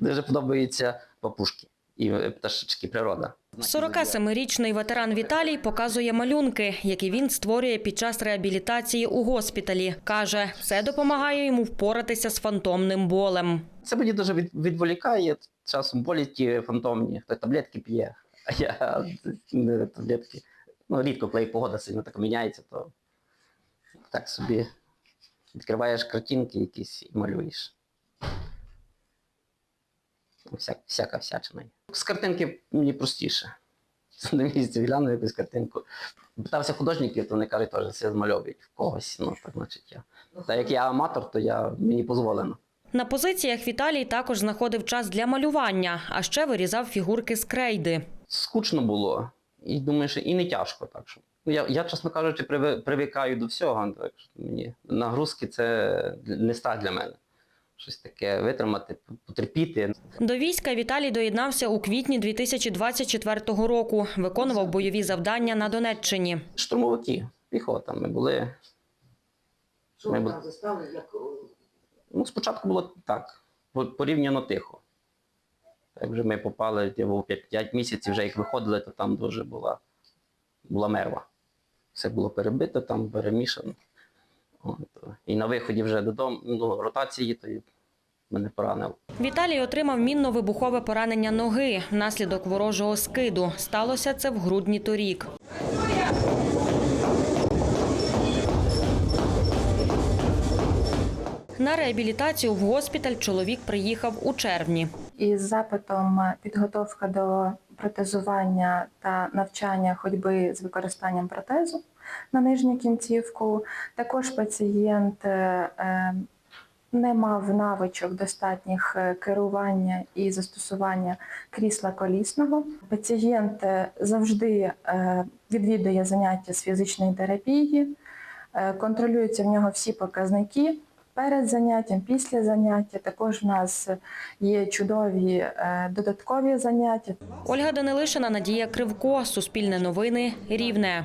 Дуже подобаються папушки і е, пташечки, природа. 47-річний ветеран Віталій показує малюнки, які він створює під час реабілітації у госпіталі. Каже, це допомагає йому впоратися з фантомним болем. Це мені дуже відволікає. Часом болі ті фантомні, хто таблетки п'є, а я не таблетки. Ну, рідко, коли погода сильно так міняється, то так собі відкриваєш картинки якісь і малюєш. Всяк, всяка всячина. є. З картинки мені простіше. На місці глянув якусь картинку. Питався художників, то вони кажуть, теж все змальовують в когось. Ну, так значить я. Та як я аматор, то я, мені дозволено. На позиціях Віталій також знаходив час для малювання, а ще вирізав фігурки з крейди. скучно було. І думаю, що і не тяжко. Так що. Ну, я, я, чесно кажучи, привикаю до всього. Так що мені нагрузки це не страх для мене. Щось таке витримати, потерпіти. До війська Віталій доєднався у квітні 2024 року. Виконував бойові завдання на Донеччині. Штурмовики, піхота. Ми були. Що Ми ви бу- там застали, як Ну, спочатку було так, порівняно тихо. Так вже ми попали типу, 5 місяців, вже як виходили, то там дуже була, була мерва. Все було перебито, там перемішано. От. І на виході вже додому, ну, ротації, то мене поранило. Віталій отримав мінно-вибухове поранення ноги внаслідок ворожого скиду. Сталося це в грудні торік. На реабілітацію в госпіталь чоловік приїхав у червні. із запитом підготовка до протезування та навчання ходьби з використанням протезу на нижню кінцівку. Також пацієнт е, е, не мав навичок достатніх е, керування і застосування крісла колісного. Пацієнт завжди відвідує заняття з фізичної терапії, контролюються в нього всі показники. Перед заняттям, після заняття також в нас є чудові додаткові заняття. Ольга Данилишина, Надія Кривко, Суспільне новини, Рівне.